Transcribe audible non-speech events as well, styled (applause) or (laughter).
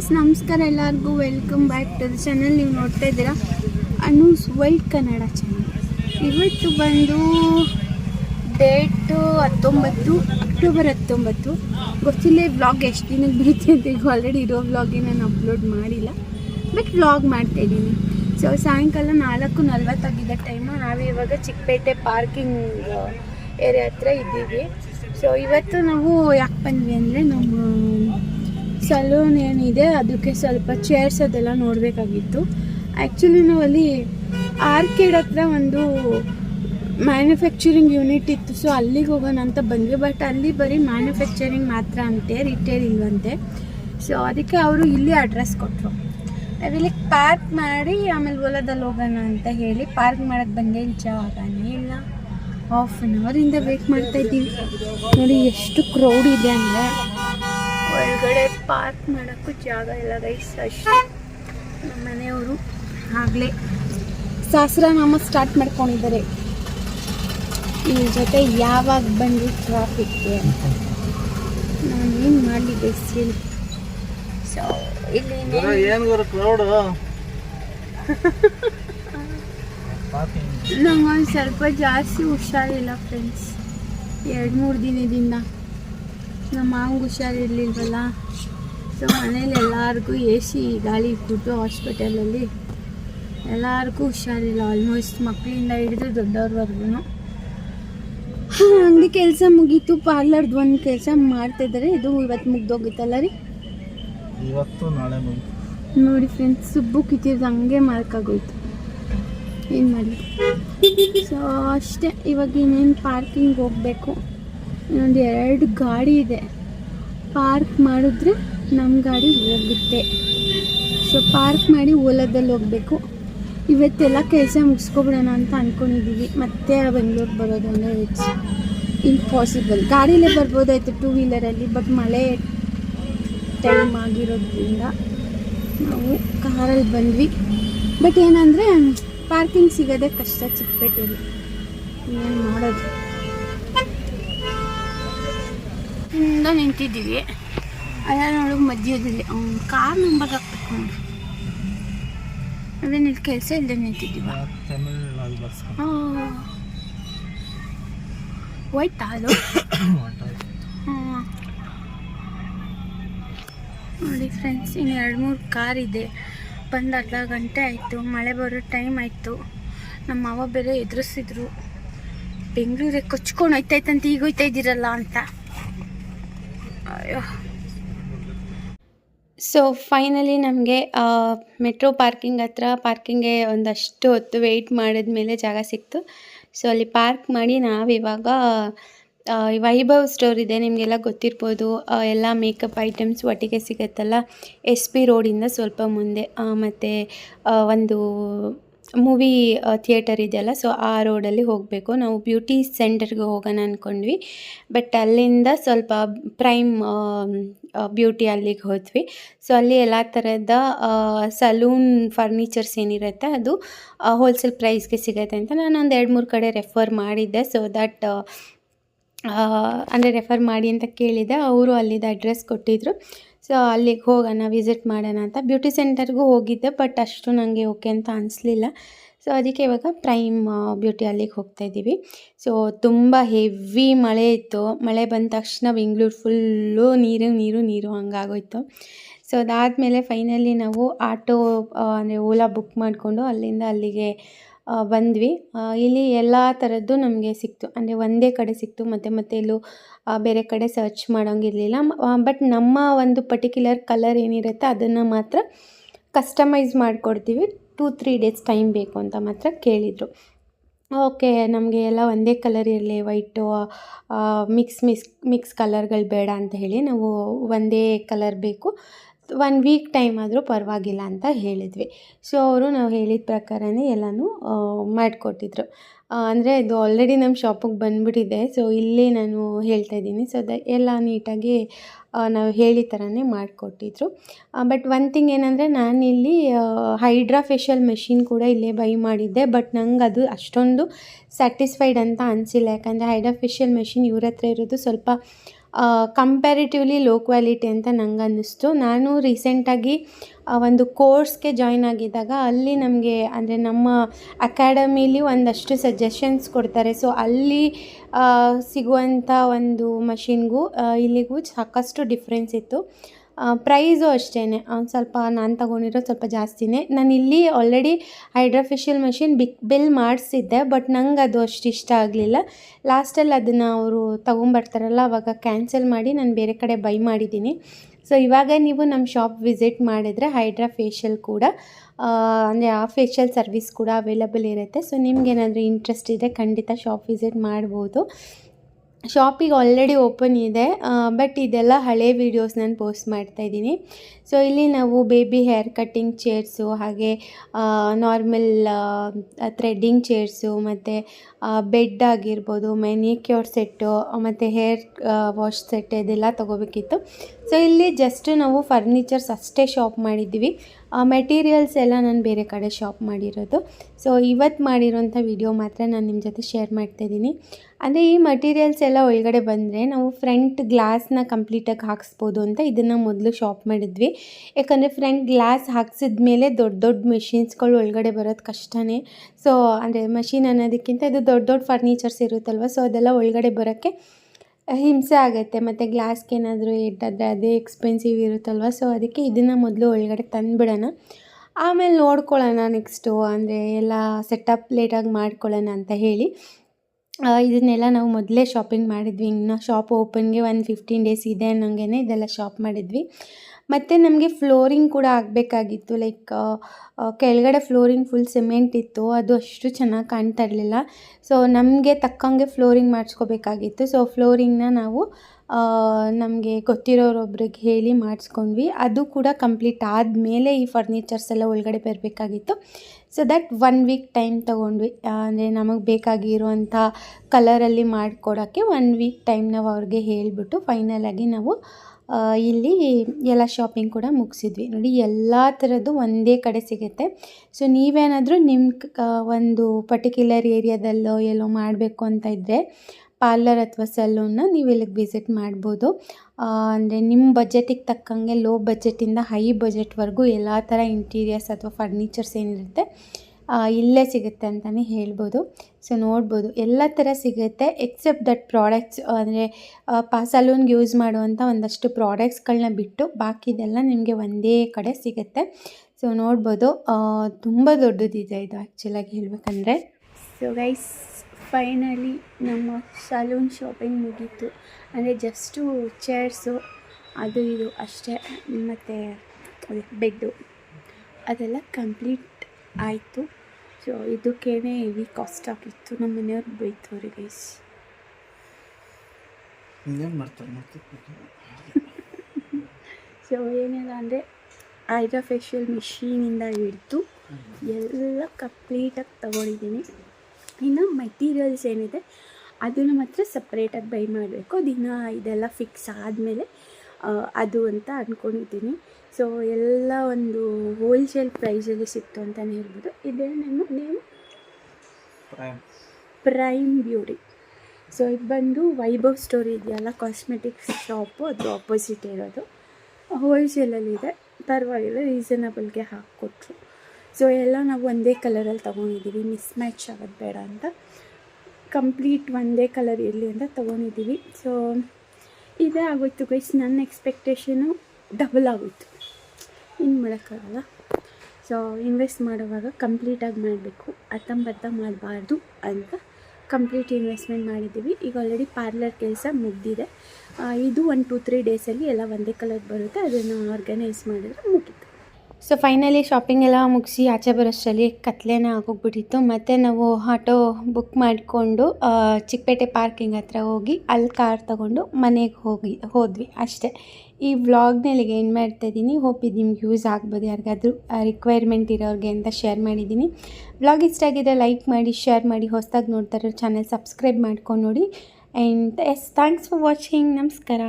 Friends, ನಮಸ್ಕಾರ ಎಲ್ಲರಿಗೂ. Welcome back to the channel ನೀವು ನೋಡ್ತಾ ಇದ್ದೀರಾ? ಅನೂಸ್ ವೈಟ್ ಕನ್ನಡ ಚಾನಲ್ ಇವತ್ತು ಬಂದು ಡೇಟು ಹತ್ತೊಂಬತ್ತು ಅಕ್ಟೋಬರ್ ಹತ್ತೊಂಬತ್ತು. ಗೊತ್ತಿಲ್ಲ ವ್ಲಾಗ್ ಎಷ್ಟು ದಿನಕ್ಕೆ ಬರುತ್ತೆ ಅಂತ. ಈಗ ಆಲ್ರೆಡಿ ಇರೋ ವ್ಲಾಗೆ ನಾನು ಅಪ್ಲೋಡ್ ಮಾಡಿಲ್ಲ. ಬಟ್ ವ್ಲಾಗ್ ಮಾಡ್ತಾಯಿದ್ದೀನಿ ಸೊ ಸಾಯಂಕಾಲ ನಾಲ್ಕು ನಲ್ವತ್ತಾಗಿದ್ದ ಟೈಮು ನಾವು ಇವಾಗ ಚಿಕ್ಕಪೇಟೆ ಪಾರ್ಕಿಂಗ್ ಏರಿಯಾ ಹತ್ರ ಇದ್ದೀವಿ. ಸೊ ಇವತ್ತು ನಾವು ಯಾಕೆ ಬಂದ್ವಿ ಅಂದರೆ ನಮ್ಮ ಸಲೂನ್ ಏನಿದೆ, ಅದಕ್ಕೆ ಸ್ವಲ್ಪ ಚೇರ್ಸ್ ಅದೆಲ್ಲ ನೋಡಬೇಕಾಗಿತ್ತು. ಆ್ಯಕ್ಚುಲಿ ನಾವು ಅಲ್ಲಿ ಆರ್ಕೇಡ್ ಹತ್ರ ಒಂದು ಮ್ಯಾನುಫ್ಯಾಕ್ಚರಿಂಗ್ ಯೂನಿಟ್ ಇತ್ತು. ಸೊ ಅಲ್ಲಿಗೆ ಹೋಗೋಣ ಅಂತ ಬಂದ್ವಿ. ಬಟ್ ಅಲ್ಲಿ ಬರೀ ಮ್ಯಾನುಫ್ಯಾಕ್ಚರಿಂಗ್ ಮಾತ್ರ ಅಂತೆ ರಿಟೇಲ್ ಇಲ್ವಂತೆ. ಸೊ ಅದಕ್ಕೆ ಅವರು ಇಲ್ಲಿ ಅಡ್ರೆಸ್ ಕೊಟ್ಟರು ಇಲ್ಲಿ ಪಾರ್ಕ್ ಮಾಡಿ, ಆಮೇಲೆ ಹೊಲದಲ್ಲಿ ಹೋಗೋಣ ಅಂತ ಹೇಳಿ ಪಾರ್ಕ್ ಮಾಡೋಕ್ಕೆ ಬಂದೆ. ಇಲ್ಲಿ ಜಾಗನೇ ಇಲ್ಲ. ಹಾಫ್ ಆನ್ ಅವರಿಂದ ವೇಟ್ ಮಾಡ್ತಾ ಇದ್ದೀವಿ. ನೋಡಿ, ಎಷ್ಟು ಕ್ರೌಡ್ ಇದೆ ಅಂದರೆ. ಒಳಗಡೆ ಪಾರ್ಕ್ ಮಾಡೋಕ್ಕೂ ಜಾಗ ಇಲ್ಲ ಗೈಸ್ ಅಷ್ಟೇ ನಮ್ಮ ಮನೆಯವರು. ಆಗಲೇ ಸಹಸ್ರನಾಮ ಸ್ಟಾರ್ಟ್ ಮಾಡ್ಕೊಂಡಿದ್ದಾರೆ. ಇವ್ರ ಜೊತೆ ಯಾವಾಗ ಬಂದು ಟ್ರಾಫಿಕ್ಗೆ ಅಂತ ನಾನು ಏನು ಮಾಡಲಿ ಬೇಸಿಯಲ್ಲಿ ಸೊ ಇಲ್ಲಿ ಗುರು ಏನ್ ಗುರು ಕ್ರೌಡ್ ನಂಗೊಂದು ಸ್ವಲ್ಪ ಜಾಸ್ತಿ ಹುಷಾರಿಲ್ಲ ಫ್ರೆಂಡ್ಸ್ ಎರಡು ಮೂರು ದಿನದಿಂದ. ನಮ್ಮ ಮಾವಂಗೆ ಹುಷಾರಿರಲಿಲ್ವಲ್ಲ? ಸೊ ಮನೇಲಿ ಎಲ್ಲರಿಗೂ ಎ ಸಿ ಗಾಳಿ ಇಟ್ಬಿಟ್ಟು ಹಾಸ್ಪಿಟಲಲ್ಲಿ ಎಲ್ಲರಿಗೂ ಹುಷಾರಿಲ್ಲ. ಆಲ್ಮೋಸ್ಟ್ ಮಕ್ಕಳಿಂದ ಹಿಡಿದು ದೊಡ್ಡವ್ರವರೆಗೂ ಅಂಗಡಿ ಕೆಲಸ ಮುಗೀತು. ಪಾರ್ಲರ್ದು ಒಂದು ಕೆಲಸ ಮಾಡ್ತಿದ್ದಾರೆ ಇದು ಇವತ್ತು ಮುಗ್ದೋಗಿತ್ತಲ್ಲ ರೀ? ಇವತ್ತು ನಾಳೆ ನೋಡಿ ಫ್ರೆಂಡ್ಸ್ ಸುಬ್ಬು ಕಿತ್ತಿದ್ದು ಹಂಗೆ ಮಾರ್ಕಾಗೋಯ್ತು ಏನು ಮಾಡಿ ಸೊ ಅಷ್ಟೇ. ಇವಾಗ ಇನ್ನೇನು ಪಾರ್ಕಿಂಗ್ ಹೋಗಬೇಕು? ಇನ್ನೊಂದು ಎರಡು ಗಾಡಿ ಇದೆ. ಪಾರ್ಕ್ ಮಾಡಿದ್ರೆ ನಮ್ಮ ಗಾಡಿ ಹೋಗುತ್ತೆ ಸೊ ಪಾರ್ಕ್ ಮಾಡಿ ಓಲಾದಲ್ಲಿ ಹೋಗಬೇಕು. ಇವತ್ತೆಲ್ಲ ಕೆಲಸ ಮುಗಿಸ್ಕೊಬಿಡೋಣ ಅಂತ ಅಂದ್ಕೊಂಡಿದ್ದೀವಿ ಮತ್ತೆ ಬೆಂಗಳೂರಿಗೆ ಬರೋದು ಅಂದರೆ ಇಟ್ಸ್ ಇಂಪಾಸಿಬಲ್ ಗಾಡಿಲೇ ಬರ್ಬೋದಾಯ್ತು ಟೂ ವೀಲರಲ್ಲಿ ಬಟ್ ಮಳೆ ಟೈಮ್ ಆಗಿರೋದ್ರಿಂದ ನಾವು ಕಾರಲ್ಲಿ ಬಂದ್ವಿ. ಬಟ್ ಏನಂದರೆ, ಪಾರ್ಕಿಂಗ್ ಸಿಗೋದೇ ಕಷ್ಟ ಚಿಕ್ಕಪೇಟೆಯಲ್ಲಿ. ಏನು ಮಾಡೋದು? ಇಂದ ನಿಂತಿದ್ದೀವಿ. ಅಲ್ಲ ನೋಡು ಮಧ್ಯದಲ್ಲಿ. ಅವ್ನು ಕಾರ್ ನಂಬರ್ ಹಾಕ್ಬೇಕು ಅದೇ ಇಲ್ಲಿ ಕೆಲಸ ಇಲ್ಲದೆ ನಿಂತಿದ್ದೀವ. ಹೋಯ್ತಾ ಅದು? (coughs) ನೋಡಿ ಫ್ರೆಂಡ್ಸ್ ಇನ್ನು ಎರಡು ಮೂರು ಕಾರ್ ಇದೆ. ಬಂದು ಅರ್ಧ ಗಂಟೆ ಆಯಿತು. ಮಳೆ ಬರೋ ಟೈಮ್ ಆಯಿತು. ನಮ್ಮ ಮಾವ ಬೇರೆ ಎದುರಿಸಿದ್ರು. ಬೆಂಗಳೂರಿಗೆ ಕೊಚ್ಕೊಂಡು ಹೋಯ್ತಾಯ್ತಂತ ಈಗ ಹೋಯ್ತಾ ಇದ್ದೀರಲ್ಲ ಅಂತ. ಸೊ ಫೈನಲಿ ನಮಗೆ ಮೆಟ್ರೋ ಪಾರ್ಕಿಂಗ್ ಹತ್ರ ಪಾರ್ಕಿಂಗ್ಗೆ ಒಂದಷ್ಟು ಹೊತ್ತು ವೆಯ್ಟ್ ಮಾಡಿದ್ಮೇಲೆ ಜಾಗ ಸಿಕ್ತು. ಸೊ ಅಲ್ಲಿ ಪಾರ್ಕ್ ಮಾಡಿ ನಾವಿವಾಗ ವೈಭವ್ ಸ್ಟೋರ್ ಇದೆ, ನಿಮಗೆಲ್ಲ ಗೊತ್ತಿರ್ಬೋದು. ಎಲ್ಲ ಮೇಕಪ್ ಐಟಮ್ಸ್ ಒಟ್ಟಿಗೆ ಸಿಗುತ್ತಲ್ಲ ಎಸ್ ಪಿ ರೋಡಿಂದ ಸ್ವಲ್ಪ ಮುಂದೆ ಮತ್ತು ಒಂದು ಮೂವಿ ಥಿಯೇಟರ್ ಇದೆಯಲ್ಲ ಸೊ ಆ ರೋಡಲ್ಲಿ ಹೋಗಬೇಕು. ನಾವು ಬ್ಯೂಟಿ ಸೆಂಟರ್ಗೆ ಹೋಗೋಣ ಅಂದ್ಕೊಂಡ್ವಿ ಬಟ್ ಅಲ್ಲಿಂದ ಸ್ವಲ್ಪ ಪ್ರೈಮ್ ಬ್ಯೂಟಿ ಅಲ್ಲಿಗೆ ಹೋದ್ವಿ. ಸೊ ಅಲ್ಲಿ ಎಲ್ಲ ಥರದ ಸಲೂನ್ ಫರ್ನಿಚರ್ಸ್ ಏನಿರುತ್ತೆ, ಅದು ಹೋಲ್ಸೇಲ್ ಪ್ರೈಸ್ಗೆ ಸಿಗುತ್ತೆ ಅಂತ ನಾನು ಒಂದು ಎರಡು ಮೂರು ಕಡೆ ರೆಫರ್ ಮಾಡಿದ್ದೆ. ಸೊ ದಟ್ ಅಂದರೆ ರೆಫರ್ ಮಾಡಿ ಅಂತ ಕೇಳಿದ್ದೆ ಅವರು ಅಲ್ಲಿದ್ದ ಅಡ್ರೆಸ್ ಕೊಟ್ಟಿದ್ದರು ಸೊ ಅಲ್ಲಿಗೆ ಹೋಗೋಣ ವಿಸಿಟ್ ಮಾಡೋಣ ಅಂತ ಬ್ಯೂಟಿ ಸೆಂಟರ್ಗೂ ಹೋಗಿದ್ದೆ ಬಟ್ ಅಷ್ಟು ನನಗೆ ಓಕೆ ಅಂತ ಅನಿಸ್ಲಿಲ್ಲ. ಸೊ ಅದಕ್ಕೆ ಇವಾಗ ಪ್ರೈಮ್ ಬ್ಯೂಟಿ ಅಲ್ಲಿಗೆ ಹೋಗ್ತಾ ಇದ್ದೀವಿ. ಸೊ ತುಂಬ ಹೆವಿ ಮಳೆ ಇತ್ತು. ಮಳೆ ಬಂದ ತಕ್ಷಣ ಬೆಂಗಳೂರು ಫುಲ್ಲು ನೀರು ನೀರು ನೀರು ಹಂಗಾಗೋಯ್ತು. ಸೊ ಅದಾದಮೇಲೆ ಫೈನಲಿ ನಾವು ಆಟೋ ಅಂದರೆ ಓಲಾ ಬುಕ್ ಮಾಡಿಕೊಂಡು ಅಲ್ಲಿಂದ ಅಲ್ಲಿಗೆ ಬಂದ್ವಿ. ಇಲ್ಲಿ ಎಲ್ಲ ಥರದ್ದು ನಮಗೆ ಸಿಕ್ತು. ಅಂದರೆ ಒಂದೇ ಕಡೆ ಸಿಕ್ತು. ಮತ್ತು ಮತ್ತೆ ಎಲ್ಲೂ ಬೇರೆ ಕಡೆ ಸರ್ಚ್ ಮಾಡೋಂಗಿರಲಿಲ್ಲ ಬಟ್ ನಮ್ಮ ಒಂದು ಪರ್ಟಿಕ್ಯುಲರ್ ಕಲರ್ ಏನಿರುತ್ತೆ ಅದನ್ನು ಮಾತ್ರ ಕಸ್ಟಮೈಸ್ ಮಾಡಿಕೊಡ್ತೀವಿ. ಟೂ ತ್ರೀ ಡೇಸ್ ಟೈಮ್ ಬೇಕು ಅಂತ ಮಾತ್ರ ಕೇಳಿದರು. ಓಕೆ ನಮಗೆ ಎಲ್ಲ ಒಂದೇ ಕಲರ್ ಇರಲಿ. ವೈಟು ಮಿಕ್ಸ್ ಮಿಕ್ಸ್ ಮಿಕ್ಸ್ ಕಲರ್ಗಳು ಬೇಡ ಅಂತ ಹೇಳಿ ನಾವು ಒಂದೇ ಕಲರ್ ಬೇಕು. ಒನ್ ವೀಕ್ ಟೈಮ್ ಆದರೂ ಪರವಾಗಿಲ್ಲ ಅಂತ ಹೇಳಿದ್ವಿ. ಸೊ ಅವರು ನಾವು ಹೇಳಿದ ಪ್ರಕಾರನೇ ಎಲ್ಲನೂ ಮಾಡಿಕೊಟ್ಟಿದ್ರು. ಅಂದರೆ ಇದು ಆಲ್ರೆಡಿ ನಮ್ಮ ಶಾಪಿಗೆ ಬಂದುಬಿಟ್ಟಿದೆ. ಸೊ ಇಲ್ಲಿ ನಾನು ಹೇಳ್ತಾ ಇದ್ದೀನಿ. ಸೊ ದ, ಎಲ್ಲ ನೀಟಾಗಿ ನಾವು ಹೇಳಿದ ಥರನೇ ಮಾಡಿಕೊಟ್ಟಿದ್ರು. ಬಟ್ ಒನ್ ಥಿಂಗ್ ಏನಂದರೆ ನಾನಿಲ್ಲಿ ಹೈಡ್ರಾ ಫೇಶಿಯಲ್ ಮೆಷಿನ್ ಕೂಡ ಇಲ್ಲೇ ಬೈ ಮಾಡಿದ್ದೆ. ಬಟ್ ನಂಗೆ ಅದು ಅಷ್ಟೊಂದು ಸ್ಯಾಟಿಸ್ಫೈಡ್ ಅಂತ ಅನಿಸಿಲ್ಲ. ಯಾಕಂದರೆ ಹೈಡ್ರಾ ಫೇಶಿಯಲ್ ಮೆಷಿನ್ ಇವ್ರ ಹತ್ರ ಇರೋದು ಸ್ವಲ್ಪ ಕಂಪ್ಯಾರಿಟಿವ್ಲಿ ಲೋ ಕ್ವಾಲಿಟಿ ಅಂತ ನಂಗೆ ಅನ್ನಿಸ್ತು ನಾನು ರೀಸೆಂಟಾಗಿ ಒಂದು ಕೋರ್ಸ್ಗೆ ಜಾಯ್ನ್ ಆಗಿದ್ದಾಗ ಅಲ್ಲಿ ನಮಗೆ, ಅಂದರೆ ನಮ್ಮ ಅಕಾಡೆಮಿಲಿ ಒಂದಷ್ಟು ಸಜೆಷನ್ಸ್ ಕೊಡ್ತಾರೆ. ಸೊ ಅಲ್ಲಿ ಸಿಗುವಂಥ ಒಂದು ಮಷಿನ್ಗೂ ಇಲ್ಲಿಗೂ ಸಾಕಷ್ಟು ಡಿಫ್ರೆನ್ಸ್ ಇತ್ತು. ಪ್ರೈಸು ಅಷ್ಟೇ ಒಂದು ಸ್ವಲ್ಪ ನಾನು ತಗೊಂಡಿರೋ ಸ್ವಲ್ಪ ಜಾಸ್ತಿನೇ. ನಾನು ಇಲ್ಲಿ ಆಲ್ರೆಡಿ ಹೈಡ್ರಾಫೇಶಿಯಲ್ ಮೆಷಿನ್ ಬಿಕ್ ಬಿಲ್ ಮಾಡಿಸಿದ್ದೆ ಬಟ್ ನಂಗೆ ಅದು ಅಷ್ಟು ಇಷ್ಟ ಆಗಲಿಲ್ಲ. ಲಾಸ್ಟಲ್ಲಿ ಅದನ್ನು ಅವರು ತೊಗೊಂಬರ್ತಾರಲ್ಲ, ಅವಾಗ ಕ್ಯಾನ್ಸಲ್ ಮಾಡಿ ನಾನು ಬೇರೆ ಕಡೆ ಬೈ ಮಾಡಿದ್ದೀನಿ ಸೊ ಇವಾಗ ನೀವು ನಮ್ಮ ಶಾಪ್ ವಿಸಿಟ್ ಮಾಡಿದರೆ ಹೈಡ್ರಾ ಫೇಶಿಯಲ್ ಕೂಡ ಅಂದರೆ ಆ ಫೇಶಿಯಲ್ ಸರ್ವಿಸ್ ಕೂಡ ಅವೈಲಬಲ್ ಇರುತ್ತೆ. ಸೊ ನಿಮ್ಗೇನಾದರೂ ಇಂಟ್ರೆಸ್ಟ್ ಇದೆ ಖಂಡಿತ ಶಾಪ್ ವಿಸಿಟ್ ಮಾಡ್ಬೋದು. ಶಾಪಿಗೆ ಆಲ್ರೆಡಿ ಓಪನ್ ಇದೆ ಬಟ್ ಇದೆಲ್ಲ ಹಳೆ ವೀಡಿಯೋಸ್ ನಾನು ಪೋಸ್ಟ್ ಮಾಡ್ತಾ ಇದ್ದೀನಿ. ಸೊ ಇಲ್ಲಿ ನಾವು ಬೇಬಿ ಹೇರ್ ಕಟ್ಟಿಂಗ್ ಚೇರ್ಸು ಹಾಗೆ ನಾರ್ಮಲ್ ಥ್ರೆಡ್ಡಿಂಗ್ ಚೇರ್ಸು ಮತ್ತು ಬೆಡ್ ಆಗಿರ್ಬೋದು ಮೆನಿಕ್ಯೂರ್ ಸೆಟ್ಟು ಮತ್ತು ಹೇರ್ ವಾಶ್ ಸೆಟ್ ಇದೆಲ್ಲ ತೊಗೋಬೇಕಿತ್ತು. ಸೊ ಇಲ್ಲಿ ಜಸ್ಟ್ ನಾವು ಫರ್ನಿಚರ್ಸ್ ಅಷ್ಟೇ ಶಾಪ್ ಮಾಡಿದ್ದೀವಿ. ಮೆಟೀರಿಯಲ್ಸ್ ಎಲ್ಲ ನಾನು ಬೇರೆ ಕಡೆ ಶಾಪ್ ಮಾಡಿರೋದು. ಸೊ ಇವತ್ತು ಮಾಡಿರೋಂಥ ವಿಡಿಯೋ ಮಾತ್ರ ನಾನು ನಿಮ್ಮ ಜೊತೆ ಶೇರ್ ಮಾಡ್ತಾಯಿದ್ದೀನಿ ಅಂದರೆ ಈ ಮಟೀರಿಯಲ್ಸ್ ಎಲ್ಲ ಒಳಗಡೆ ಬಂದರೆ ನಾವು ಫ್ರಂಟ್ ಗ್ಲಾಸ್ನ ಕಂಪ್ಲೀಟಾಗಿ ಹಾಕ್ಸ್ಬೋದು ಅಂತ ಇದನ್ನು ಮೊದಲು ಶಾಪ್ ಮಾಡಿದ್ವಿ. ಯಾಕಂದರೆ ಫ್ರಂಟ್ ಗ್ಲಾಸ್ ಹಾಕ್ಸಿದ ಮೇಲೆ ದೊಡ್ಡ ದೊಡ್ಡ ಮೆಷಿನ್ಸ್ಗಳು ಒಳಗಡೆ ಬರೋದು ಕಷ್ಟನೇ. ಸೊ ಅಂದರೆ ಮಷಿನ್ ಅನ್ನೋದಕ್ಕಿಂತ ಇದು ದೊಡ್ಡ ದೊಡ್ಡ ಫರ್ನಿಚರ್ಸ್ ಇರುತ್ತಲ್ವ? ಸೊ ಅದೆಲ್ಲ ಒಳಗಡೆ ಬರೋಕ್ಕೆ ಹಿಂಸೆ ಆಗುತ್ತೆ, ಮತ್ತು ಗ್ಲಾಸ್ಗೆ ಏನಾದರೂ ಇಟ್ಟಾದರೆ ಅದೇ ಎಕ್ಸ್ಪೆನ್ಸಿವ್ ಇರುತ್ತಲ್ವ? ಸೊ ಅದಕ್ಕೆ ಇದನ್ನು ಮೊದಲು ಒಳಗಡೆ ತಂದುಬಿಡೋಣ ಆಮೇಲೆ ನೋಡ್ಕೊಳ್ಳೋಣ ನೆಕ್ಸ್ಟು ಅಂದರೆ ಎಲ್ಲ ಸೆಟಪ್ ಲೇಟಾಗಿ ಮಾಡ್ಕೊಳ್ಳೋಣ ಅಂತ ಹೇಳಿ. ಇದನ್ನೆಲ್ಲ ನಾವು ಮೊದಲೇ ಶಾಪಿಂಗ್ ಮಾಡಿದ್ವಿ. ಇನ್ನು ಶಾಪ್ ಓಪನ್ಗೆ ಒಂದು ಫಿಫ್ಟೀನ್ ಡೇಸ್ ಇದೆ ಅನ್ನೋಂಗೆ ಇದೆಲ್ಲ ಶಾಪ್ ಮಾಡಿದ್ವಿ. ಮತ್ತು ನಮಗೆ ಫ್ಲೋರಿಂಗ್ ಕೂಡ ಆಗಬೇಕಾಗಿತ್ತು. ಲೈಕ್ ಕೆಳಗಡೆ ಫ್ಲೋರಿಂಗ್ ಫುಲ್ ಸಿಮೆಂಟ್ ಇತ್ತು. ಅದು ಅಷ್ಟು ಚೆನ್ನಾಗಿ ಕಾಣ್ತಾ ಇರಲಿಲ್ಲ. ಸೊ ನಮಗೆ ತಕ್ಕಂಗೆ ಫ್ಲೋರಿಂಗ್ ಮಾಡಿಸ್ಕೋಬೇಕಾಗಿತ್ತು. ಸೊ ಫ್ಲೋರಿಂಗ್ನ ನಾವು ನಮಗೆ ಗೊತ್ತಿರೋರೊಬ್ರಿಗೆ ಹೇಳಿ ಮಾಡಿಸ್ಕೊಂಡ್ವಿ. ಅದು ಕೂಡ ಕಂಪ್ಲೀಟ್ ಆದಮೇಲೆ ಈ ಫರ್ನಿಚರ್ಸ್ ಎಲ್ಲ ಒಳಗಡೆ ಬರಬೇಕಾಗಿತ್ತು. So that one week time ತೊಗೊಂಡ್ವಿ. ಅಂದರೆ ನಮಗೆ ಬೇಕಾಗಿರುವಂಥ ಕಲರಲ್ಲಿ ಮಾಡಿಕೊಡೋಕ್ಕೆ ಒನ್ ವೀಕ್ ಟೈಮ್ ನಾವು ಅವ್ರಿಗೆ ಹೇಳಿಬಿಟ್ಟು ಫೈನಲಾಗಿ ನಾವು ಇಲ್ಲಿ ಎಲ್ಲ ಶಾಪಿಂಗ್ ಕೂಡ ಮುಗಿಸಿದ್ವಿ. ನೋಡಿ, ಎಲ್ಲ ಥರದ್ದು ಒಂದೇ ಕಡೆ ಸಿಗುತ್ತೆ. ಸೊ ನೀವೇನಾದರೂ ನಿಮ್ಮ ಒಂದು ಪರ್ಟಿಕ್ಯುಲರ್ ಏರಿಯಾದಲ್ಲೋ ಎಲ್ಲೋ ಮಾಡಬೇಕು ಅಂತ ಇದ್ದರೆ ಪಾರ್ಲರ್ ಅಥವಾ ಸಲೂನ್ನ ನೀವು ಇಲ್ಲಿಗೆ ವಿಸಿಟ್ ಮಾಡ್ಬೋದು. ಅಂದರೆ ನಿಮ್ಮ ಬಜೆಟಿಗೆ ತಕ್ಕಂಗೆ ಲೋ ಬಜೆಟಿಂದ ಹೈ ಬಜೆಟ್ವರೆಗೂ ಎಲ್ಲ ಥರ ಇಂಟೀರಿಯರ್ಸ್ ಅಥವಾ ಫರ್ನಿಚರ್ಸ್ ಏನಿರುತ್ತೆ ಇಲ್ಲೇ ಸಿಗುತ್ತೆ ಅಂತಲೇ ಹೇಳ್ಬೋದು. ಸೊ ನೋಡ್ಬೋದು. ಎಲ್ಲ ಥರ ಸಿಗುತ್ತೆ ಎಕ್ಸೆಪ್ಟ್ ದಟ್ ಪ್ರಾಡಕ್ಟ್ಸ್ ಅಂದರೆ ಪಾ, ಸಲೂನ್ಗೆ ಯೂಸ್ ಮಾಡುವಂಥ ಒಂದಷ್ಟು ಪ್ರಾಡಕ್ಟ್ಸ್ಗಳನ್ನ ಬಿಟ್ಟು ಬಾಕಿದೆಲ್ಲ ನಿಮಗೆ ಒಂದೇ ಕಡೆ ಸಿಗುತ್ತೆ. ಸೊ ನೋಡ್ಬೋದು. ತುಂಬ ದೊಡ್ಡದಿದೆ ಇದು ಆ್ಯಕ್ಚುಲಾಗಿ ಹೇಳ್ಬೇಕಂದ್ರೆ. ಸೊ ಗೈಸ್ ಫೈನಲಿ ನಮ್ಮ ಸಲೂನ್ ಶಾಪಿಂಗ್ ಮುಗೀತು. ಅಂದರೆ ಜಸ್ಟು ಚೇರ್ಸು ಅದು ಇದು ಅಷ್ಟೇ. ಮತ್ತು ಬೆಡ್ಡು ಅದೆಲ್ಲ ಕಂಪ್ಲೀಟ್ ಆಯಿತು. ಸೊ ಇದಕ್ಕೇ ಹೆವಿ ಕಾಸ್ಟ್ ಆಗಿತ್ತು. ನಮ್ಮ ಮನೆಯವ್ರು ಬೈತು ಗೈಸ್ ಮತ್ತೆ ಸೊ ಏನಿಲ್ಲ ಅಂದರೆ ಹೈಡ್ರಾ ಫೇಶಿಯಲ್ ಮಿಷೀನಿಂದ ಹಿಡಿದು ಎಲ್ಲ ಕಂಪ್ಲೀಟಾಗಿ ತಗೊಂಡಿದ್ದೀನಿ. ಇನ್ನು ಮೆಟೀರಿಯಲ್ಸ್ ಏನಿದೆ ಅದನ್ನು ಮಾತ್ರ ಸಪ್ರೇಟಾಗಿ ಬೈ ಮಾಡಬೇಕು. ದಿನ ಇದೆಲ್ಲ ಫಿಕ್ಸ್ ಆದಮೇಲೆ ಅದು ಅಂತ ಅಂದ್ಕೊಂಡಿದ್ದೀನಿ ಸೊ ಎಲ್ಲ ಒಂದು ಹೋಲ್ಸೇಲ್ ಪ್ರೈಸಲ್ಲಿ ಸಿಕ್ತು ಅಂತಲೇ ಹೇಳ್ಬೋದು. ಇದೇ ನಮ್ಮ name prime prime beauty so ಇದು ಬಂದು ವೈಭವ್ ಸ್ಟೋರ್ ಇದೆಯಲ್ಲ ಕಾಸ್ಮೆಟಿಕ್ಸ್ ಶಾಪು ಅದು ಆಪೋಸಿಟ್ ಇರೋದು. ಹೋಲ್ಸೇಲಲ್ಲಿದೆ ಪರವಾಗಿಲ್ಲ ರೀಸನಬಲ್ಗೆ ಹಾಕ್ಕೊಟ್ರು. ಸೊ ಎಲ್ಲ ನಾವು ಒಂದೇ ಕಲರಲ್ಲಿ ತೊಗೊಂಡಿದ್ದೀವಿ. ಮಿಸ್ ಮ್ಯಾಚ್ ಆಗೋದು ಬೇಡ ಅಂತ. ಕಂಪ್ಲೀಟ್ ಒಂದೇ ಕಲರ್ ಇರಲಿ ಅಂತ ತೊಗೊಂಡಿದ್ದೀವಿ. ಸೊ ಇದೇ ಆಗೋಯ್ತು ಗೈಸ್ ನನ್ನ ಎಕ್ಸ್ಪೆಕ್ಟೇಷನು ಡಬಲ್ ಆಗೋಯ್ತು. ಇನ್ನು ಮಾಡೋಕ್ಕಾಗಲ್ಲ ಸೊ ಇನ್ವೆಸ್ಟ್ ಮಾಡುವಾಗ ಕಂಪ್ಲೀಟಾಗಿ ಮಾಡಬೇಕು. ಅರ್ಥಂಬರ್ಧ ಮಾಡಬಾರ್ದು ಅಂತ ಕಂಪ್ಲೀಟ್ ಇನ್ವೆಸ್ಟ್ಮೆಂಟ್ ಮಾಡಿದ್ದೀವಿ. ಈಗ ಆಲ್ರೆಡಿ ಪಾರ್ಲರ್ ಕೆಲಸ ಮುಗ್ದಿದೆ. ಇದು ಒಂದು ಟೂ ತ್ರೀ ಡೇಸಲ್ಲಿ ಎಲ್ಲ ಒಂದೇ ಕಲರ್ ಬರುತ್ತೆ. ಅದನ್ನು ಆರ್ಗನೈಸ್ ಮಾಡಿದ್ರೆ ಮುಗೀತು. ಸೊ ಫೈನಲಿ ಶಾಪಿಂಗ್ ಎಲ್ಲ ಮುಗಿಸಿ ಆಚೆ ಬರೋಷ್ಟರಲ್ಲಿ ಕತ್ಲೇನ ಆಗೋಗ್ಬಿಟ್ಟಿತ್ತು. ಮತ್ತು ನಾವು ಆಟೋ ಬುಕ್ ಮಾಡಿಕೊಂಡು ಚಿಕ್ಕಪೇಟೆ ಪಾರ್ಕಿಂಗ್ ಹತ್ರ ಹೋಗಿ ಅಲ್ಲಿ ಕಾರ್ ತಗೊಂಡು ಮನೆಗೆ ಹೋಗಿ, ಹೋದ್ವಿ ಅಷ್ಟೇ. ಈ ವ್ಲಾಗ್ನಲ್ಲಿಗೆ ಏನು ಮಾಡ್ತಾಯಿದ್ದೀನಿ ಹೋಪ್ ಇದು ನಿಮ್ಗೆ ಯೂಸ್ ಆಗ್ಬೋದು. ಯಾರಿಗಾದರೂ ರಿಕ್ವೈರ್ಮೆಂಟ್ ಇರೋರಿಗೆ ಅಂತ ಶೇರ್ ಮಾಡಿದ್ದೀನಿ. ವ್ಲಾಗ್ ಇಷ್ಟ ಆಗಿದೆ ಲೈಕ್ ಮಾಡಿ ಶೇರ್ ಮಾಡಿ, ಹೊಸದಾಗಿ ನೋಡ್ತಾ ಇರೋ ಚಾನಲ್ ಸಬ್ಸ್ಕ್ರೈಬ್ ಮಾಡ್ಕೊಂಡು ನೋಡಿ. And yes thanks for watching ನಮಸ್ಕಾರ.